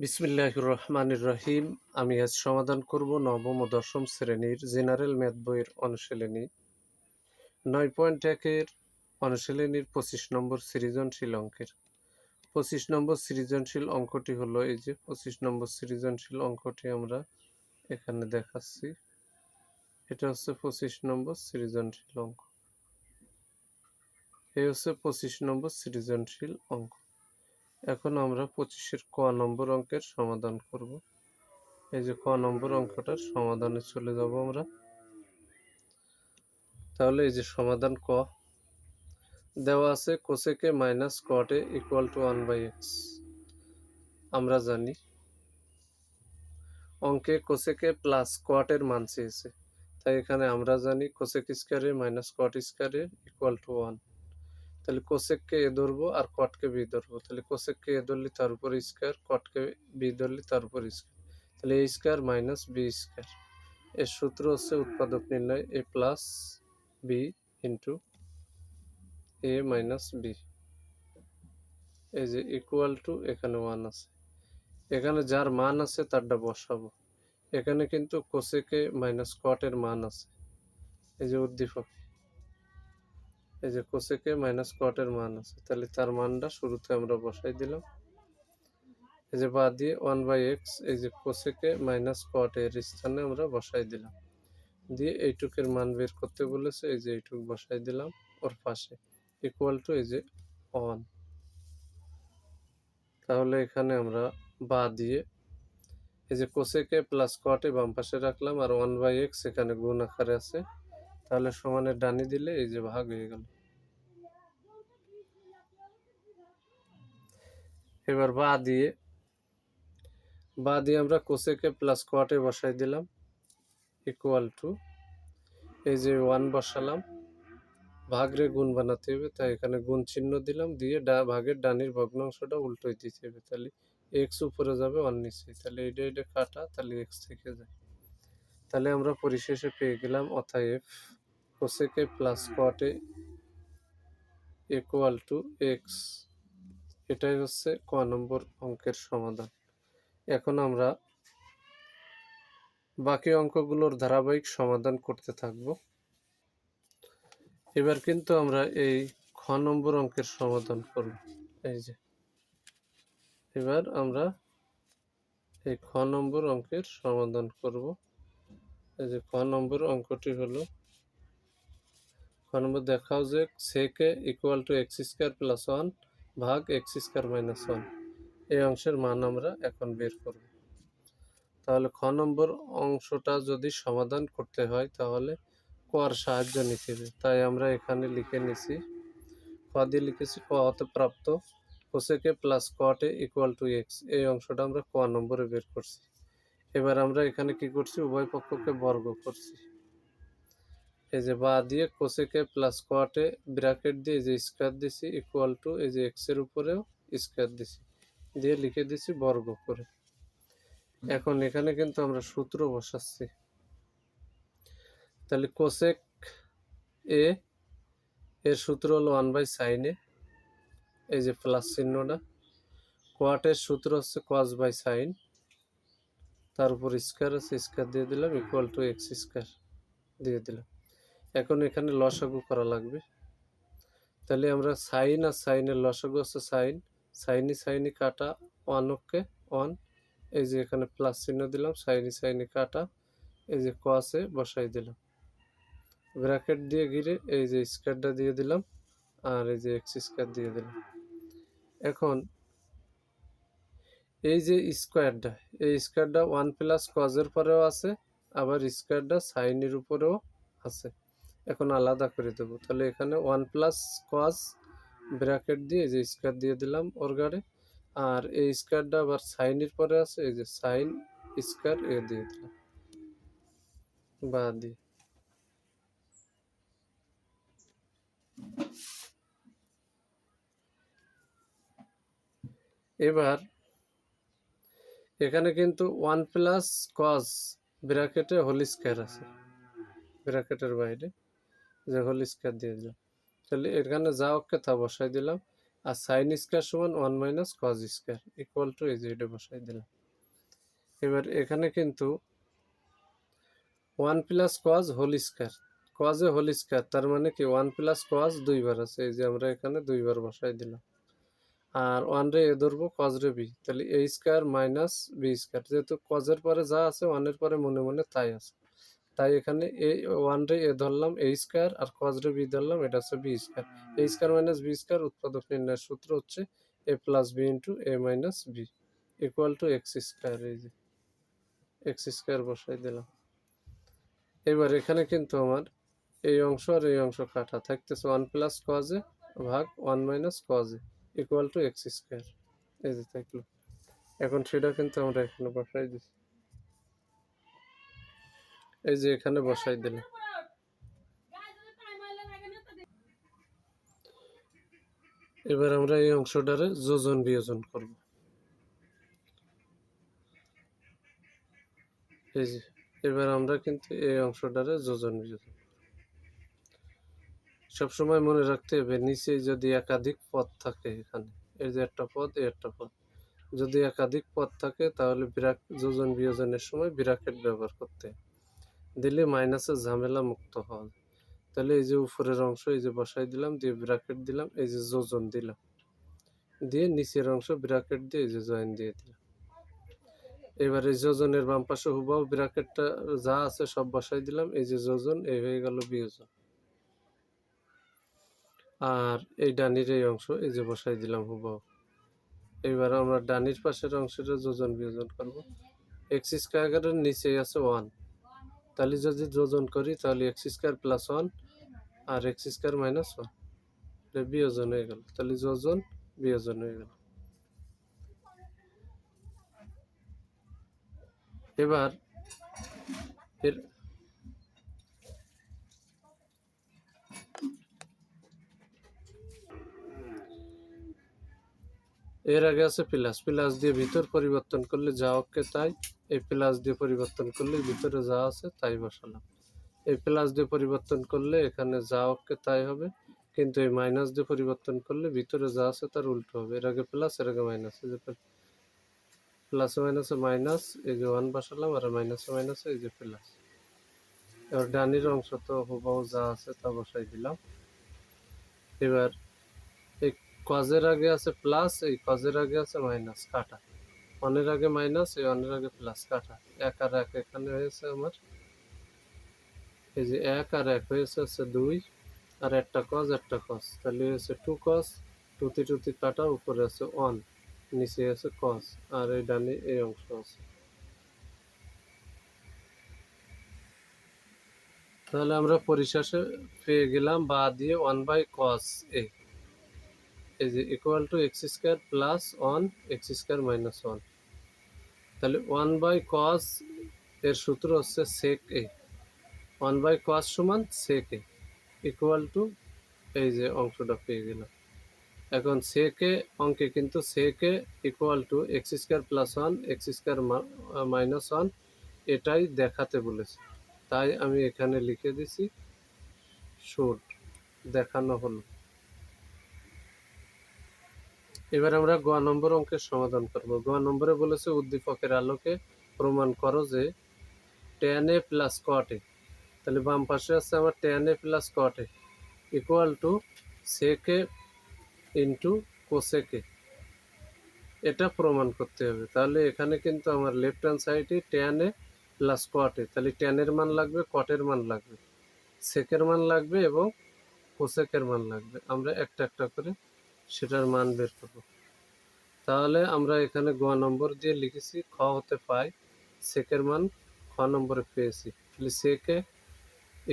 বিসমিল্লাহির রহমানির রহিম। আমি আজ সমাধান করব নবম ও দশম শ্রেণির জেনারেল ম্যাথ বইয়ের অনুশীলনী। নয় পয়েন্ট একের অনুশীলনীর পঁচিশ নম্বর সৃজনশীল অঙ্কের। পঁচিশ নম্বর সৃজনশীল অঙ্কটি হলো এই যে, পঁচিশ নম্বর সৃজনশীল অঙ্কটি আমরা এখানে দেখাচ্ছি। এটা হচ্ছে পঁচিশ নম্বর সৃজনশীল অঙ্ক। এই হচ্ছে পঁচিশ নম্বর সৃজনশীল অঙ্ক। এখন আমরা পঁচিশের ক নম্বর অঙ্কের সমাধান করব। এই যে ক নম্বর অঙ্কটার সমাধানে চলে যাব আমরা। তাহলে এই যে সমাধান ক। দেওয়া আছে cosec A minus cot A equal to one by X আমরা জানি অঙ্কে কোসেকে প্লাস কটের মান চেয়েছে। তাই এখানে আমরা জানি কোসেক স্কোয়ারে মাইনাস কট স্কোয়ারে ইকুয়াল টু ওয়ান তাহলে কোসেককে এ ধরবো আর কটকে বি ধরবো। তাহলে কোসেককে এ ধরলি তার উপর স্কোয়ার কটকে বি ধরলি তার উপর স্কোয়ার। তাহলে A square minus B square. এর সূত্র হচ্ছে উৎপাদক নির্ণয় A plus B into A minus B. এই যে ইকুয়াল টু এখানে ওয়ান আছে। এখানে যার মান আছে তারটা বসাবো। এখানে কিন্তু কোসেকে মাইনাস কটের মান আছে। এই যে উদ্দীপক। এই যে কোসেকে মাইনাস কটের মান আছে, তাহলে তার মানটা শুরুতে আমরা বসাই দিলাম। এই যে বাদ দিয়ে ওয়ান বাই এক্স এই যে কোসেকে মাইনাস কট এর স্থানে আমরা বসাই দিলাম। দিয়ে এইটুকের মান বের করতে বলেছে, এই যে এইটুক বসাই দিলাম, ওর পাশে। ইকুয়াল টু এই যে ওয়ান তাহলে এখানে আমরা বা দিয়ে এই যে কোসেকে প্লাস কটে বাম পাশে রাখলাম, আর ওয়ান বাই এক্স এখানে গুণ আকারে আছে। তাহলে সমানের ডানি দিলে এই যে ভাগ হয়ে গেল। এবার বা দিয়ে বা দিয়ে আমরা কোসেকে প্লাস কোয়াটে বসাই দিলাম ইকুয়াল টু এই যে ওয়ান বসালাম, ভাগরে গুণ বানাতে হবে, তাই এখানে গুণ চিহ্ন দিলাম, দিয়ে ডা, ভাগের ডানির ভগ্নাংশটা উল্টোই দিতে হবে, তাহলে এক্স উপরে যাবে ওয়ান নিচে, তাহলে এটা এটা কাটা, তাহলে এক্স থেকে যায়। তাহলে আমরা পরিশেষে পেয়ে গেলাম অতএব cosec A plus cot A equal to X এটাই হচ্ছে ক নম্বর অঙ্কের সমাধান। এখন আমরা বাকি অঙ্কগুলোর ধারাবাহিক সমাধান করতে থাকব। এবার কিন্তু আমরা এই খ নম্বর অঙ্কের সমাধান করব। এই যে, এবার আমরা এই খ নম্বর অঙ্কের সমাধান করব। এই যে খ নম্বর অঙ্কটি হলো, খ নম্বর দেখাও যে sec A equal to X square plus one ভাগ এক্স স্কোয়ার মাইনাস ওয়ান। এই অংশের মান আমরা এখন বের করব। তাহলে খ নম্বর অংশটা যদি সমাধান করতে হয়, তাহলে কর সাহায্য নিতে হবে। তাই আমরা এখানে লিখে নিছি ক দিয়ে লিখেছি, ক হতে প্রাপ্ত cosec A plus cot A equal to X এই অংশটা আমরা ক নম্বরে বের করছি। এবার আমরা এখানে কি করছি? উভয় পক্ষকে বর্গ করছি। এই যে বা দিয়ে কোসেকে প্লাস কোয়াটে ব্র্যাকেট দিয়ে যে স্কোয়ার দিছি ইকুয়াল টু এই যে এক্সের উপরেও স্কোয়ার দিছি। দিয়ে লিখে দিছি বর্গ করে। এখন এখানে কিন্তু আমরা সূত্র বসাচ্ছি। তাহলে কোসেক এ এর সূত্র হলো ওয়ান বাই সাইনে এই যে প্লাস চিহ্নটা। কোয়াটের সূত্র হচ্ছে কস বাই সাইন তার উপর স্কোয়ার আছে স্কোয়ার দিয়ে দিলাম ইকুয়াল টু এক্স স্কোয়ার দিয়ে দিলাম। এখন এখানে লসাগু করা লাগবে। তাহলে আমরা সাইন আর সাইনের লসাগু আছে সাইন। সাইনি সাইনি কাটা, ওয়ান ওকে, ওয়ান। এই যে এখানে প্লাস চিহ্ন দিলাম, সাইনি সাইনি কাটা, এই যে কসে বসাই দিলাম। ব্র্যাকেট দিয়ে ঘিরে এই যে স্কোয়ারটা দিয়ে দিলাম, আর এই যে এক্স স্কোয়ার দিয়ে দিলাম। এখন এই যে স্কোয়ারটা, এই স্কোয়ারটা ওয়ান প্লাস কজের পরেও আছে, আবার স্কোয়ারটা সাইনের উপরেও আছে। এখন আলাদা করে দেবো। তাহলে এখানে ওয়ান প্লাস কস ব্র্যাকেট দিয়ে যে স্কোয়ার দিয়ে দিলাম ওর গাড়ে, আর এই স্কোয়ারটা আবার সাইনের পরে আছে, এই যে সাইন স্কোয়ার এ দিয়ে দিলাম। বা দিয়ে। এবার এখানে কিন্তু ওয়ান প্লাস কস ব্র্যাকেটে হোল স্কোয়ার আছে, ব্র্যাকেটের বাইরে। যে হোল স্কোয়ার দিয়ে দিলাম। তাহলে এখানে যা ওকে তা বসাই দিলাম, আর সাইন স্কোয়ার সমান one minus cos square equal to এই যে বসাই দিলাম। এবার এখানে কিন্তু one plus cos whole square cos A whole square তার মানে কি ওয়ান প্লাস কজ দুইবার আছে, এই যে আমরা এখানে দুইবার বসাই দিলাম। আর ওয়ান রে এ ধরবো কজ রে বি তাহলে A square minus B square যেহেতু কজের পরে যা আছে ওয়ানের পরে মনে মনে তাই আছে। তাই এখানে এ ওয়ান রে এ ধরলাম, এ স্কোয়ার আর কজ রে বি ধরলাম, এটা হচ্ছে B square. A square minus B square উৎপাদক নির্ণয়ের সূত্র হচ্ছে A plus B into A minus B equal to X square এই যে এক্স স্কোয়ার বসাই দিলাম। এবার এখানে কিন্তু আমার এই অংশ আর এই অংশ কাটা থাকতেছে ওয়ান প্লাস কজে ভাগ one minus cos A equal to X square এই যে থাকল। এখন সেটা কিন্তু আমরা এখানে বসাই দিচ্ছি। এই যে এখানে বসাই দিলাম এবার আমরা এই অংশটারে যোজন বিয়োজন করব। এই যে, এবার আমরা কিন্তু এই অংশটারে যোজন বিয়োজন সবসময় মনে রাখতে হবে, নিচে যদি একাধিক পদ থাকে এখানে, এই যে একটা পদ, এই একটা পদ, যদি একাধিক পদ থাকে তাহলে বিরাট যোজন বিয়োজনের সময় বিরাকেট ব্যবহার করতে। দিলে মাইনাসের ঝামেলা মুক্ত হওয়া তাহলে এই যে উপরের অংশ এই যে বসাই দিলাম, দিয়ে ব্র্যাকেট দিলাম, এই যে যোজন দিলাম। দিয়ে নিচের অংশ ব্র্যাকেট দিয়ে এই যে জয়েন দিয়ে দিলাম। এবার এই যোজনের বাম পাশে হুবাও ব্র্যাকেটটা যা আছে সব বসাই দিলাম, এই যে যোজন, এই হয়ে গেল বিয়োজন। আর এই ডানির এই অংশ এই যে বসাই দিলাম হুবাও এবার আমরা ডানির পাশের অংশের যোজন বিয়োজন করব এক্স স্কোয়ারের নিচে আছে ওয়ান তাহলে যদি যোজন করি, তাহলে এক্স স্কোয়ার প্লাস ওয়ান আর এক্স স্কোয়ার মাইনাস ওয়ান বিয়োজন হয়ে গেল। তাহলে যোজন বিয়োজন হয়ে গেল। এবার এর আগে আছে প্লাস। প্লাস দিয়ে ভিতর পরিবর্তন করলে যা অক্ষে তাই, এই প্লাস দিয়ে পরিবর্তন করলে ভিতরে যা আছে তাই বসালাম। এই প্লাস দিয়ে পরিবর্তন করলে এখানে যা অক্ষে তাই হবে, কিন্তু এই মাইনাস দিয়ে পরিবর্তন করলে ভিতরে যা আছে তার উল্টো হবে। এর আগে প্লাস, এর আগে মাইনাস, এই যে প্লাসে মাইনাসে মাইনাস, এই যে ওয়ান বসালাম, আর মাইনাসে মাইনাসে এই যে প্লাস। এবার ডানির অংশ তো হুবাহু যা আছে তা বসাই দিলাম। এবার কজের আগে আছে প্লাস এই কজের আগে আছে মাইনাস কাটা। অনের আগে মাইনাস এই অনের আগে প্লাস কাটা। এক আর এক এখানে হয়েছে আমার। এই যে এক আর এক হয়েছে হচ্ছে দুই, আর একটা কজ একটা কজ তাহলে হয়েছে টু কজ টুতি টুতি কাটা, উপরে আছে অন নিচে আছে কজ আর এই ডানে এই অংশ আছে। তাহলে আমরা পরিশেষে পেয়ে গেলাম, বা দিয়ে ওয়ান বাই কস এ। এই যে equal to X square plus one X square minus one তাহলে ওয়ান বাই কস এর সূত্র হচ্ছে সেক এ ওয়ান বাই কস সমান সেক এ ইকুয়াল টু এই যে অংশটা পেয়ে গেলাম। এখন সেকে অঙ্কে কিন্তু sec A equal to X square plus one X square minus one এটাই দেখাতে বলেছে। তাই আমি এখানে লিখে দিছি শুট দেখানো হলো। এবার আমরা গ নম্বর অঙ্কের সমাধান করব। গ নম্বরে বলেছে উদ্দীপকের আলোকে প্রমাণ করো যে ten A plus cot A তাহলে বাম পাশে আছে আমার tan A plus cot A equal to sec A into cosec A এটা প্রমাণ করতে হবে। তাহলে এখানে কিন্তু আমার লেফট হ্যান্ড সাইডে tan A plus cot A তাহলে টেনের মান লাগবে কটের মান লাগবে। সেকের মান লাগবে এবং কোসেকের মান লাগবে। আমরা একটা একটা করে সেটার মান বের করব। তাহলে আমরা এখানে গ নম্বর দিয়ে লিখেছি, খ হতে পাই, সেকের মান খ নম্বরে পেয়েছি। তাহলে sec A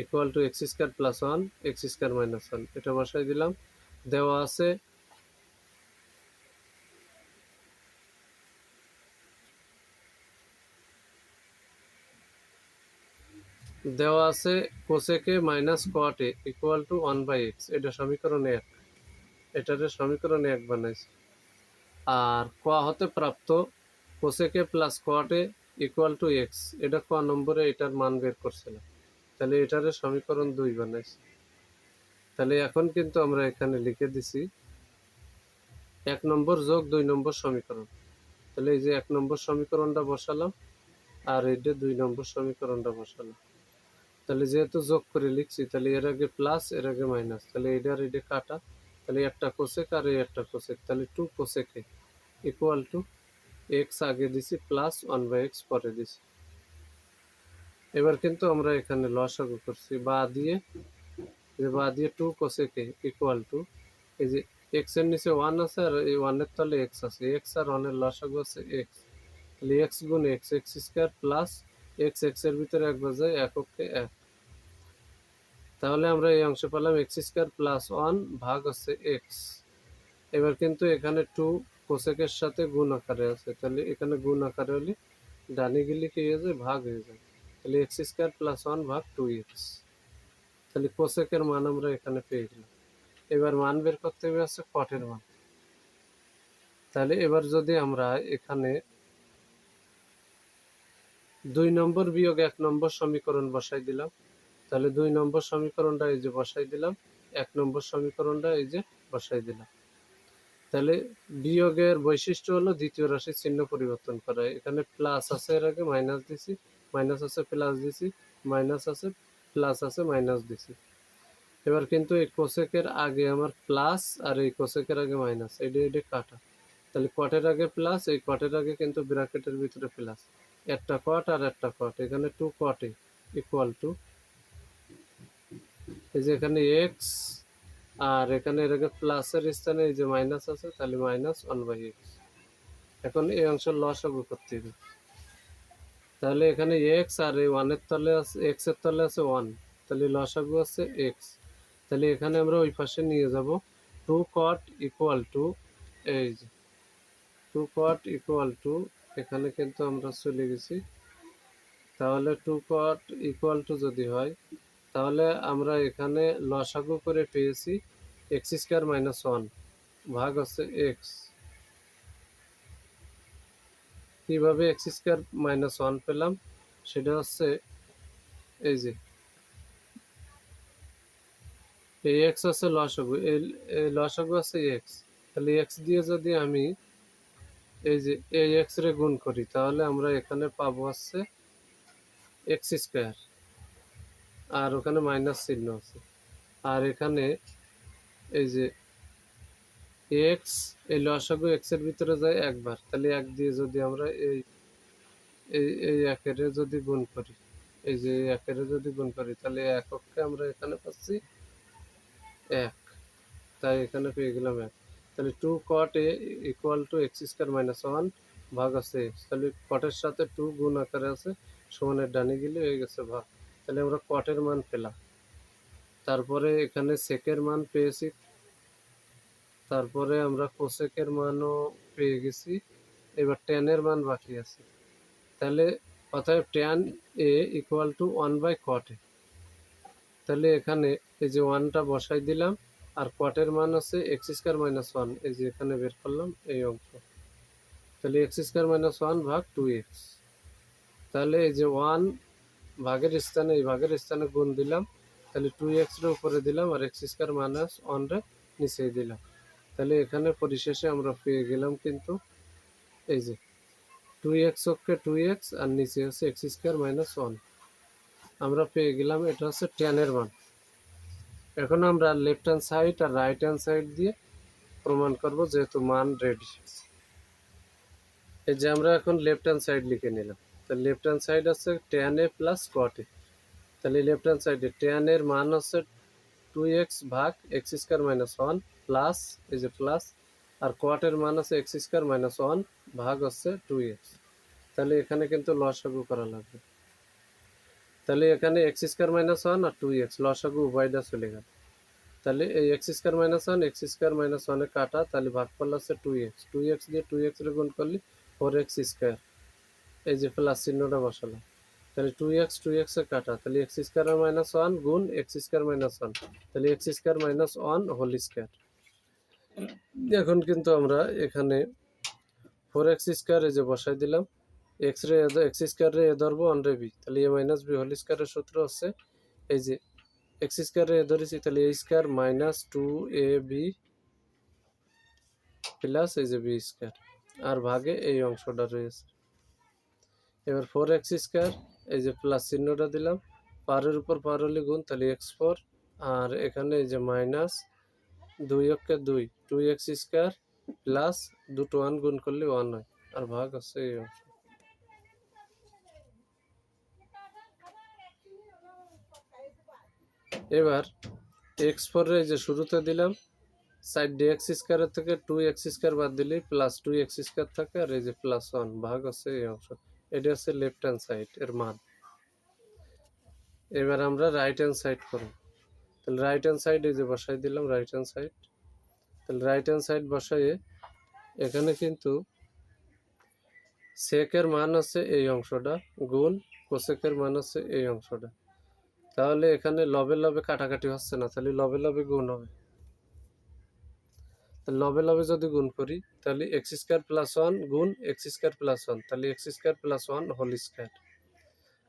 equal to X square plus one X square minus one এটা বসাই দিলাম। দেওয়া আছে দেওয়া আছে cosec A minus cot A equal to one by X এটা সমীকরণ এক। এটারে সমীকরণ এক বানাইছে। আর কোয়া হতে প্রাপ্ত cosec A plus cot A equal to X এটা কোয়া নম্বরে এটার মান বের করছিলাম তাহলে এটারে সমীকরণ দুই বানাইছে। তাহলে এখন কিন্তু আমরা এখানে লিখে দিছি, এক নম্বর যোগ দুই নম্বর সমীকরণ। তাহলে এই যে এক নম্বর সমীকরণটা বসালাম, আর এইটা দুই নম্বর সমীকরণটা বসালাম। তাহলে যেহেতু যোগ করে লিখছি, তাহলে এর আগে প্লাস এর আগে মাইনাস তাহলে এটা আর এটা কাটা তাহলে একটা কোসেক আর এই একটা কোসেক তাহলে two cosec A equal to X আগে দিছি প্লাস ওয়ান বাই এক্স পরে দিছি। এবার কিন্তু আমরা এখানে লসাগু করছি, বা দিয়ে যে বা দিয়ে টু কোসেকে ইকুয়াল টু এই যে এক্সের নিচে ওয়ান আছে আর এই ওয়ানের তলে এক্স আছে এক্স আর ওয়ানের লসাগু আছে এক্স তাহলে এক্স গুণ X X square plus X এক্সের ভিতরে এক বাজায় এককে এক। তাহলে আমরা এই অংশ পেলাম এক্স স্কোয়ার প্লাস ওয়ান ভাগ হচ্ছে এক্স। এবার কিন্তু এখানে টু কোসেকের সাথে গুণ আকারে আছে। তাহলে এখানে গুণ আকারে হলে ডানে গেলে কি হয়ে যায়? ভাগ হয়ে যায়। তাহলে এক্স স্কোয়ার প্লাস ওয়ান ভাগ টু এক্স। তাহলে কোসেকের মান আমরা এখানে পেয়ে গেলাম। এবার মান বের করতে হবে আছে কটের মান। তাহলে এবার যদি আমরা এখানে দুই নম্বর বিয়োগ এক নম্বর সমীকরণ বসাই দিলাম তাহলে দুই নম্বর সমীকরণটা এই যে বসাই দিলাম, এক নম্বর সমীকরণটা এই যে বসাই দিলাম। তাহলে বিয়োগের বৈশিষ্ট্য হলো দ্বিতীয় রাশির চিহ্ন পরিবর্তন করা। এখানে প্লাস আছে এর আগে মাইনাস দিছি মাইনাস আছে প্লাস দিছি মাইনাস আছে প্লাস আছে মাইনাস দিছি। এবার কিন্তু এই কোসেকের আগে আমার প্লাস আর এই কোসেকের আগে মাইনাস এটা এটা কাটা। তাহলে কটের আগে প্লাস এই কটের আগে কিন্তু ব্র্যাকেটের ভিতরে প্লাস একটা কট আর একটা কট এখানে টু কটে ইকুয়াল টু এই যে এখানে এক্স আর এখানে এর আগে প্লাসের স্থানে এই যে মাইনাস আছে, তাহলে মাইনাস ওয়ান বাই এক্স এখন এই অংশ লসাগু করতে হবে তাহলে এখানে এক্স আর এই ওয়ানের তলে আছে এক্সের তলে আছে ওয়ান তাহলে লসাগু আছে এক্স তাহলে এখানে আমরা ওই পাশে নিয়ে যাব টু কট ইকুয়াল টু এই যে টু কট ইকুয়াল টু এখানে কিন্তু আমরা চলে গেছি। তাহলে টু কট ইকুয়াল টু যদি হয় তাহলে আমরা এখানে লসাগু করে পেয়েছি এক্স স্কোয়ার মাইনাস ওয়ান ভাগ হচ্ছে এক্স কীভাবে এক্স স্কোয়ার মাইনাস ওয়ান পেলাম? সেটা হচ্ছে এই যে, এই এক্স আছে লসাগু, এই লসাগু আছে এক্স তাহলে এক্স দিয়ে যদি আমি এই যে এই এক্স রে গুণ করি, তাহলে আমরা এখানে পাবো হচ্ছে এক্স স্কোয়ার আর ওখানে মাইনাস চিহ্ন আছে। আর এখানে এই যে এক্স এই লসাগু এক্সের ভিতরে যায় একবার। তাহলে এক দিয়ে যদি আমরা এই এই এই একের যদি গুণ করি, এই যে একের যদি গুণ করি, তাহলে এককে আমরা এখানে পাচ্ছি এক। তাই এখানে পেয়ে গেলাম এক। তাহলে two cot A equal to X square minus one ভাগ আছে। তাহলে কটের সাথে টু গুণ আকারে আছে, সমানের ডানে গেলে হয়ে গেছে ভাগ। তাহলে আমরা কটের মান পেলাম। তারপরে এখানে সেকের মান পেয়েছি। তারপরে আমরা কোসেকের মানও পেয়ে গেছি। এবার টেনের মান বাকি আছে। তাহলে অতএব tan A equal to one by cot A তাহলে এখানে এই যে ওয়ানটা বসাই দিলাম, আর কটের মান আছে এক্স স্কোয়ার মাইনাস ওয়ান এই যে এখানে বের করলাম এই অংশ। তাহলে এক্স স্কোয়ার মাইনাস ওয়ান ভাগ টু এক্স তাহলে এই যে ওয়ান ভাগের স্থানে, এই ভাগের স্থানে গুণ দিলাম, তাহলে টু এক্সের উপরে দিলাম আর এক্স স্কোয়ার মাইনাস ওয়ানরে নিচে দিলাম। তাহলে এখানে পরিশেষে আমরা পেয়ে গেলাম কিন্তু এই যে টু এক্স অক্ষে টু এক্স আর নিচে হচ্ছে এক্স স্কোয়ার মাইনাস ওয়ান আমরা পেয়ে গেলাম, এটা হচ্ছে টেনের মান। এখন আমরা লেফট হ্যান্ড সাইড আর রাইট হ্যান্ড সাইড দিয়ে প্রমাণ করব যেহেতু মান রেডি এই যে আমরা এখন লেফট হ্যান্ড সাইড লিখে নিলাম। তাহলে লেফট হ্যান্ড সাইড আছে tan A plus cot A তাহলে লেফট হ্যান্ড সাইডে টেন এর মান হচ্ছে টু এক্স ভাগ X square minus one plus এই যে প্লাস আর কোয়াটের মান আছে এক্স স্কোয়ার মাইনাস ওয়ান ভাগ হচ্ছে টু এক্স তাহলে এখানে কিন্তু লসাগু করা লাগবে। তাহলে এখানে এক্স স্কোয়ার মাইনাস ওয়ান আর টু এক্স লসাগু উভয়টা চলে গেল। তাহলে এই X square minus one X square minus ওয়ানে কাটা, তাহলে ভাগ করলে হচ্ছে টু এক্স টু এক্স দিয়ে টু এক্স রে গুণ করলে ফোর এক্স স্কোয়ার এই যে প্লাস চিহ্নটা বসালাম। তাহলে টু এক্স টু এক্স এ কাটা, তাহলে এক্স স্কোয়ার মাইনাস ওয়ান গুণ এক্স স্কোয়ার মাইনাস ওয়ান তাহলে X square minus one whole square এখন কিন্তু আমরা এখানে ফোর এক্স স্কোয়ার যে বসাই দিলাম এক্স রে এক্স স্কোয়ার রে এ ধরবো ওয়ান রে বি তাহলে এ মাইনাস বি হোল স্কোয়ারের সূত্র হচ্ছে এই যে এক্স স্কোয়ার রে এ ধরেছি, তাহলে A square minus two A B plus এই যে বি স্কোয়ার আর ভাগে এই অংশটা রয়েছে। এবার ফোর এক্স স্কোয়ার এই যে প্লাস চিহ্নটা দিলাম, পারের উপর পার হলে গুণ, তাহলে এক্স ফোর আর এখানে এই যে মাইনাস দুই অক্ষে দুই টু এক্স স্কোয়ার প্লাস দুটো ওয়ান গুণ করলে ওয়ান হয়, আর ভাগ আছে এই অংশ। এবার এক্স ফোরের এই যে শুরুতে দিলাম সাইড ডি এক্স স্কোয়ারের থেকে টু এক্স স্কোয়ার বাদ দিলে প্লাস টু এক্স স্কোয়ার থাকে, আর এই যে প্লাস ওয়ান ভাগ আছে এই অংশ। এটা হচ্ছে লেফট হ্যান্ড সাইড এর মান। এবার আমরা রাইট হ্যান্ড সাইড করব। তাহলে রাইট হ্যান্ড সাইড এই যে বসাই দিলাম রাইট হ্যান্ড সাইড তাহলে রাইট হ্যান্ড সাইড বসাইয়ে এখানে কিন্তু সেকের মান আছে এই অংশটা গুণ কোসেকের মান আছে এই অংশটা। তাহলে এখানে লবে লবে কাটাকাটি হচ্ছে না, তাহলে লবে লবে গুণ হবে। লবে লবে যদি গুণ করি, তাহলে এক্স স্কোয়ার প্লাস ওয়ান গুণ এক্স স্কোয়ার প্লাস ওয়ান তাহলে x square plus one whole square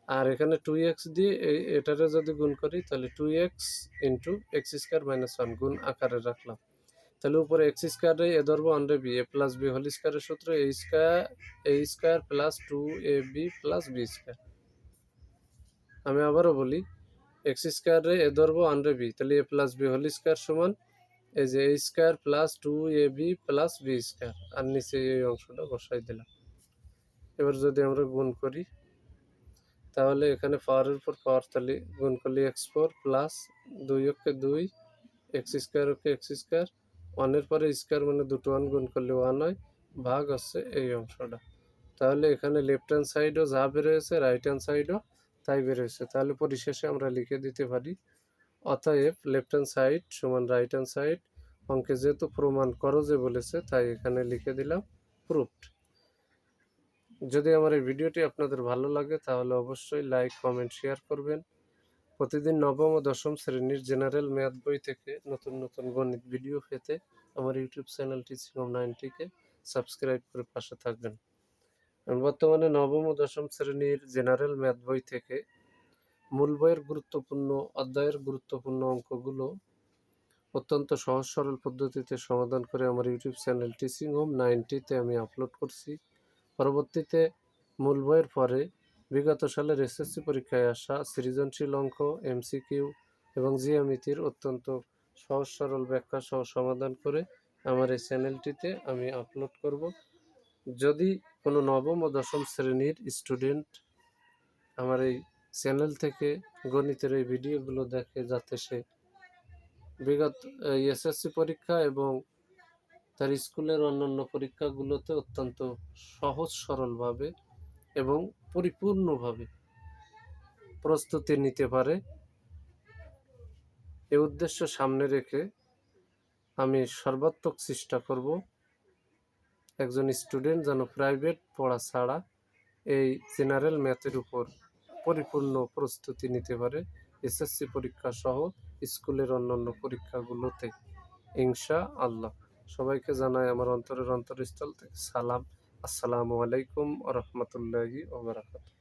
আর এখানে টু এক্স দিয়ে এটারে যদি গুণ করি, তাহলে two x into x square minus one গুণ আকারে রাখলাম। তাহলে উপরে এক্স স্কোয়ারে এ ধরবো under b a plus b whole স্কোয়ারের সূত্র a square a square plus two a b plus b square আমি আবারও বলি এক্স স্কোয়ারে এ ধরবো আন্ডার বি তাহলে a plus b whole square সমান এই যে a square plus two a b plus b square, আর নিচে এই অংশটা বসাই দিলাম। এবার যদি আমরা গুণ করি, তাহলে এখানে পাওয়ারের উপর পাওয়ার তাহলে গুণ করলে এক্স ফোর প্লাস দুই অক্ষে দুই এক্স স্কোয়ার অক্ষে এক্স স্কোয়ার ওয়ানের পরে স্কোয়ার মানে দুটো ওয়ান গুণ করলে ওয়ান হয়, ভাগ হচ্ছে এই অংশটা। তাহলে এখানে লেফট হ্যান্ড সাইডও যা বেরোয়েছে রাইট হ্যান্ড সাইডও তাই বেরোয়েছে তাহলে পরিশেষে আমরা লিখে দিতে পারি অতএব লেফট হ্যান্ড সাইড সমান রাইট হ্যান্ড সাইড অঙ্কে যেহেতু প্রমাণ করো যে বলেছে, তাই এখানে লিখে দিলাম প্রুফড যদি আমার এই ভিডিওটি আপনাদের ভালো লাগে, তাহলে অবশ্যই লাইক কমেন্ট শেয়ার করবেন। প্রতিদিন নবম ও দশম শ্রেণির জেনারেল ম্যাথ বই থেকে নতুন নতুন গণিত ভিডিও পেতে আমার ইউটিউব চ্যানেল টিচিং নাইনটিকে সাবস্ক্রাইব করে পাশে থাকবেন। বর্তমানে নবম ও দশম শ্রেণির জেনারেল ম্যাথ বই থেকে মূল বইয়ের গুরুত্বপূর্ণ, অধ্যায়ের গুরুত্বপূর্ণ অঙ্কগুলো অত্যন্ত সহজ, সরল পদ্ধতিতে সমাধান করে আমার ইউটিউব চ্যানেল টিচিং হোম নাইনটিতে আমি আপলোড করছি। পরবর্তীতে মূল বইয়ের পরে বিগত সালের এসএসসি পরীক্ষায় আসা সৃজনশীল অঙ্ক এমসিকিউ এবং জিএমিতির অত্যন্ত সহজ, সরল ব্যাখ্যা সহ সমাধান করে আমার এই চ্যানেলটিতে আমি আপলোড করব। যদি কোনো নবম ও দশম শ্রেণির স্টুডেন্ট আমার এই চ্যানেল থেকে গণিতের এই ভিডিওগুলো দেখে যাতে সে বিগত এসএসসি পরীক্ষা এবং তার স্কুলের অন্যান্য পরীক্ষাগুলোতে অত্যন্ত সহজ, সরলভাবে এবং পরিপূর্ণভাবে প্রস্তুতি নিতে পারে। এ উদ্দেশ্য সামনে রেখে আমি সর্বাত্মক চেষ্টা করব একজন স্টুডেন্ট যেন প্রাইভেট পড়া ছাড়া এই জেনারেল ম্যাথের উপর পরিপূর্ণ প্রস্তুতি নিতে পারে এসএসসি পরীক্ষা সহ স্কুলের অন্যান্য পরীক্ষাগুলোতে। ইনশা আল্লাহ। সবাইকে জানাই আমার অন্তরের অন্তরস্থল থেকে সালাম। আসসালামু আলাইকুম রহমতুল্লাহি ওবরাকাত